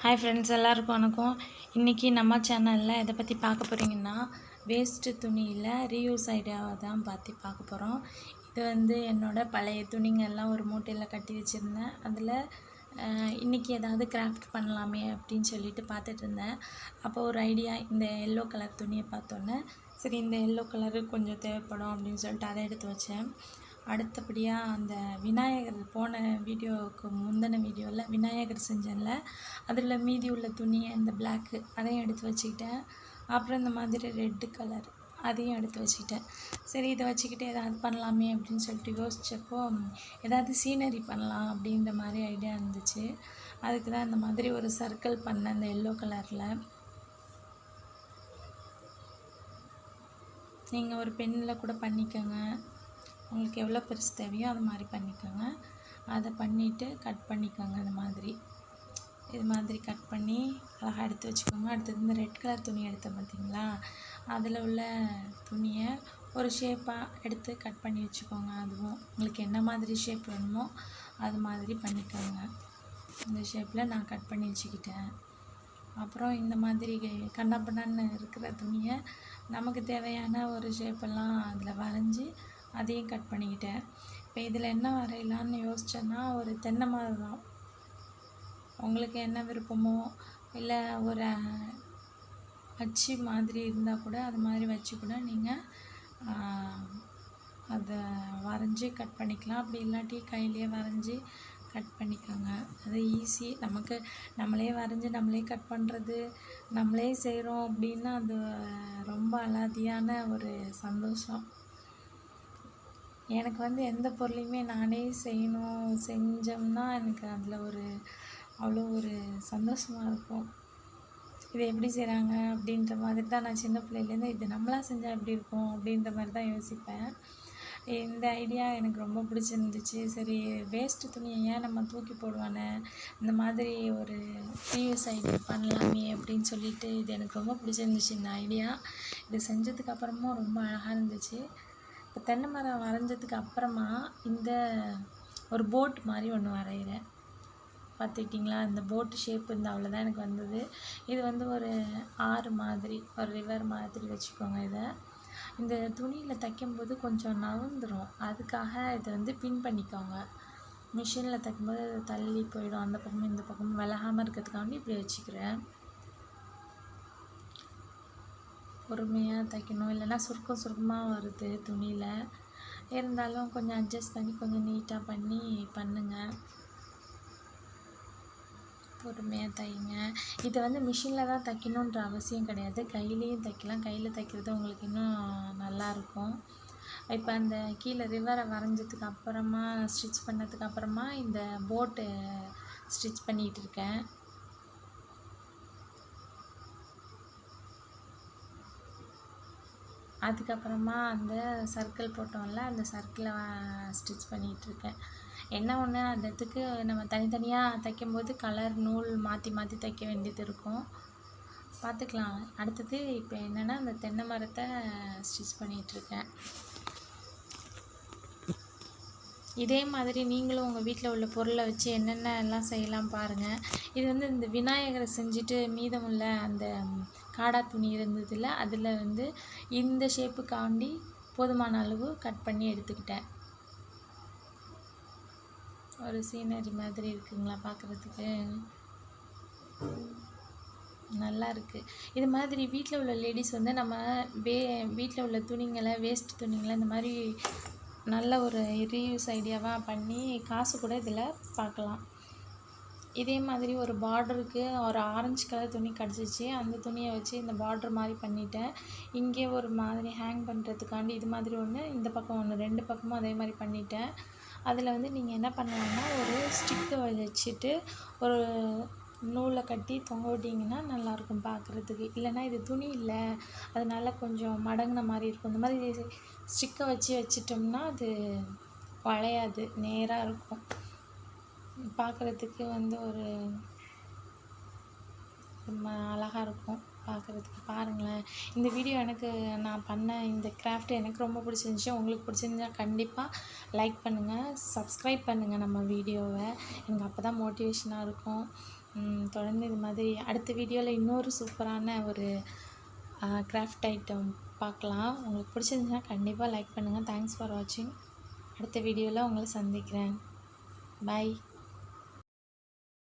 Hi friends எல்லாருக்கும் வணக்கம். இன்றைக்கி நம்ம சேனலில் எதை பற்றி பார்க்க போகிறீங்கன்னா வேஸ்ட்டு துணியில் ரீயூஸ் ஐடியாவை தான் பார்த்து பார்க்க போகிறோம் இது வந்து என்னோடய பழைய துணிங்கள்லாம் ஒரு மூட்டையில் கட்டி வச்சுருந்தேன். அதில் இன்றைக்கி ஏதாவது கிராஃப்ட் பண்ணலாமே அப்படின்னு சொல்லிட்டு பார்த்துட்டு இருந்தேன். அப்போ ஒரு ஐடியா இந்த எல்லோ கலர் துணியை பார்த்தோன்னே சரி இந்த எல்லோ கலரு கொஞ்சம் தேவைப்படும் அப்படின்னு சொல்லிட்டு அதை எடுத்து வச்சேன். அடுத்தபடியாக அந்த விநாயகர் போன வீடியோவுக்கு முந்தின வீடியோவில் விநாயகர் செஞ்சேன்ல. அதில் மீதி உள்ள துணியை இந்த பிளாக்கு அதையும் எடுத்து வச்சுக்கிட்டேன். அப்புறம் இந்த மாதிரி ரெட்டு கலர் அதையும் எடுத்து வச்சுக்கிட்டேன். சரி இதை வச்சுக்கிட்டு ஏதாவது பண்ணலாமே அப்படின்னு சொல்லிட்டு யோசித்தப்போ ஏதாவது சீனரி பண்ணலாம் அப்படின்ற மாதிரி ஐடியா இருந்துச்சு. அதுக்கு தான் இந்த மாதிரி ஒரு சர்க்கிள் பண்ணேன் இந்த எல்லோ கலரில் நீங்கள் ஒரு பெண்ணில் கூட பண்ணிக்கோங்க. உங்களுக்கு எவ்வளோ பெருசு தேவையோ அது மாதிரி பண்ணிக்கோங்க. அதை பண்ணிவிட்டு கட் பண்ணிக்கோங்க அந்த மாதிரி. இது மாதிரி கட் பண்ணி அழகாக எடுத்து வச்சுக்கோங்க. அடுத்தது இந்த ரெட் கலர் துணி எடுத்தேன் பார்த்தீங்களா? அதில் உள்ள துணியை ஒரு ஷேப்பாக எடுத்து கட் பண்ணி வச்சுக்கோங்க. அதுவும் உங்களுக்கு என்ன மாதிரி ஷேப் வேணுமோ அது மாதிரி பண்ணிக்கோங்க. இந்த ஷேப்பில் நான் கட் பண்ணி வச்சுக்கிட்டேன். அப்புறம் இந்த மாதிரி கண்ணப்பண்ணான்னு இருக்கிற துணியை நமக்கு தேவையான ஒரு ஷேப்பெல்லாம் அதில் வரைஞ்சி அதையும் கட் பண்ணிக்கிட்டேன். இப்போ இதில் என்ன வரையலான்னு யோசிச்சேன்னா ஒரு தென்னை மரம் உங்களுக்கு என்ன விருப்பமோ இல்லை ஒரு அச்சு மாதிரி இருந்தால் கூட அது மாதிரி வச்சு கூட நீங்கள் அதை வரைஞ்சி கட் பண்ணிக்கலாம். அப்படி இல்லாட்டி கையிலேயே வரைஞ்சி கட் பண்ணிக்கோங்க. அது ஈஸி நமக்கு நம்மளே வரைஞ்சி நம்மளே கட் பண்ணுறது நம்மளே செய்கிறோம் அப்படின்னா அது ரொம்ப அலாதியான ஒரு சந்தோஷம். எனக்கு வந்து எந்த பொருளையுமே நானே செய்யணும் செஞ்சோம்னா எனக்கு அதில் ஒரு அவ்வளோ ஒரு சந்தோஷமாக இருக்கும். இதை எப்படி செய்கிறாங்க அப்படின்ற மாதிரி தான் நான் சின்ன பிள்ளையிலேருந்து இது நம்மளாக செஞ்சால் எப்படி இருக்கும் அப்படின்ற மாதிரி தான் யோசிப்பேன். இந்த ஐடியா எனக்கு ரொம்ப பிடிச்சிருந்துச்சு. சரி வேஸ்ட்டு துணியை ஏன் நம்ம தூக்கி போடுவானே? இந்த மாதிரி ஒரு ப்ரீவியஸ் ஐடியா பண்ணலாமே அப்படின்னு சொல்லிட்டு இது எனக்கு ரொம்ப பிடிச்சிருந்துச்சு இந்த ஐடியா. இது செஞ்சதுக்கு அப்புறமும் ரொம்ப அழகாக இருந்துச்சு. இப்போ தென்னை மரம் வரைஞ்சதுக்கு அப்புறமா இந்த ஒரு போட் மாதிரி ஒன்று வரைகிறேன். பார்த்துக்கிட்டிங்களா இந்த போட்டு ஷேப் இந்த அவ்வளோதான் எனக்கு வந்தது. இது வந்து ஒரு ஆறு மாதிரி ஒரு ரிவர் மாதிரி வச்சுக்கோங்க இதை. இந்த துணியில் தைக்கும்போது கொஞ்சம் நவுந்துடும் அதுக்காக இதை வந்து பின் பண்ணிக்கோங்க. மிஷினில் தைக்கும்போது அது தள்ளி போயிடும். அந்த பக்கமும் இந்த பக்கமும் விலகாமல் இருக்கிறதுக்காண்டி இப்படி வச்சுக்கிறேன். பொறுமையாக தைக்கணும். இல்லைன்னா சுருக்கம் சுருக்கமாக வருது துணியில். இருந்தாலும் கொஞ்சம் அட்ஜஸ்ட் பண்ணி கொஞ்சம் நீட்டாக பண்ணி பண்ணுங்கள் பொறுமையாக தைங்க. இதை வந்து மிஷினில் தான் தைக்கணுன்ற அவசியம் கிடையாது. கையிலையும் தைக்கலாம். கையில் தைக்கிறது உங்களுக்கு இன்னும் நல்லாயிருக்கும் இப்போ அந்த கீழே ரிவரை வரைஞ்சதுக்கு அப்புறமா ஸ்டிச் பண்ணதுக்கு அப்புறமா இந்த போட்டு ஸ்டிச் பண்ணிகிட்டு இருக்கேன். அதுக்கப்புறமா அந்த சர்க்கிள் போட்டோம்ல அந்த சர்க்கிளை ஸ்டிச் பண்ணிகிட்ருக்கேன் என்ன ஒன்று அந்த இடத்துக்கு நம்ம தனித்தனியாக தைக்கும்போது கலர் நூல் மாற்றி மாற்றி தைக்க வேண்டியது இருக்கும். பார்த்துக்கலாம். அடுத்தது இப்போ என்னென்னா அந்த தென்னை மரத்தை ஸ்டிச் பண்ணிகிட்ருக்கேன் இதே மாதிரி நீங்களும் உங்கள் வீட்டில் உள்ள பொருளை வச்சு என்னென்ன எல்லாம் செய்யலாம் பாருங்கள் இது வந்து இந்த விநாயகரை செஞ்சுட்டு மீதமுள்ள அந்த காடா துணி இருந்ததில் அதில் வந்து இந்த ஷேப்புக்காண்டி போதுமான அளவு கட் பண்ணி எடுத்துக்கிட்டேன். ஒரு சீனரி மாதிரி இருக்குங்களா பார்க்குறதுக்கு? நல்லா இருக்குது இது மாதிரி வீட்டில் உள்ள லேடிஸ் வந்து நம்ம வே வீட்டில் உள்ள துணிங்களை வேஸ்ட் துணிங்களை இந்த மாதிரி நல்ல ஒரு ரீயூஸ் ஐடியாவாக பண்ணி காசு கூட இதில் பார்க்கலாம். இதே மாதிரி ஒரு பார்டருக்கு ஒரு ஆரஞ்சு கலர் துணி கிடச்சிச்சு. அந்த துணியை வச்சு இந்த பார்டர் மாதிரி பண்ணிட்டேன். இங்கே ஒரு மாதிரி ஹேங் பண்ணுறதுக்காண்டி இது மாதிரி ஒன்று இந்த பக்கம் ஒன்று ரெண்டு பக்கமும் அதே மாதிரி பண்ணிட்டேன். அதில் வந்து நீங்கள் என்ன பண்ணலாம்னா ஒரு ஸ்டிக்கை வச்சுட்டு ஒரு நூலை கட்டி தொங்க விட்டிங்கன்னா நல்லாயிருக்கும் பார்க்குறதுக்கு. இல்லைன்னா இது துணி இல்லை அதனால கொஞ்சம் மடங்கின மாதிரி இருக்கும். இந்த மாதிரி ஸ்டிக்கை வச்சு வச்சிட்டோம்னா அது வளையாது நேராக இருக்கும். பார்க்குறதுக்கு வந்து ஒரு ரொம்ப அழகாக இருக்கும் பார்க்குறதுக்கு. பாருங்களேன். இந்த வீடியோ எனக்கு நான் பண்ண இந்த கிராஃப்ட் எனக்கு ரொம்ப பிடிச்சிருந்துச்சி. உங்களுக்கு பிடிச்சிருந்தா கண்டிப்பாக லைக் பண்ணுங்கள் சப்ஸ்கிரைப் பண்ணுங்கள் நம்ம வீடியோவை எனக்கு அப்போ தான் மோட்டிவேஷனாக இருக்கும். தொடர்ந்து இது மாதிரி அடுத்த வீடியோவில் இன்னொரு சூப்பரான ஒரு கிராஃப்ட் ஐட்டம் பார்க்கலாம். உங்களுக்கு பிடிச்சிருந்துச்சுன்னா கண்டிப்பாக லைக் பண்ணுங்கள் தேங்க்ஸ் ஃபார் வாட்சிங் அடுத்த வீடியோவில் உங்களை சந்திக்கிறேன். பாய்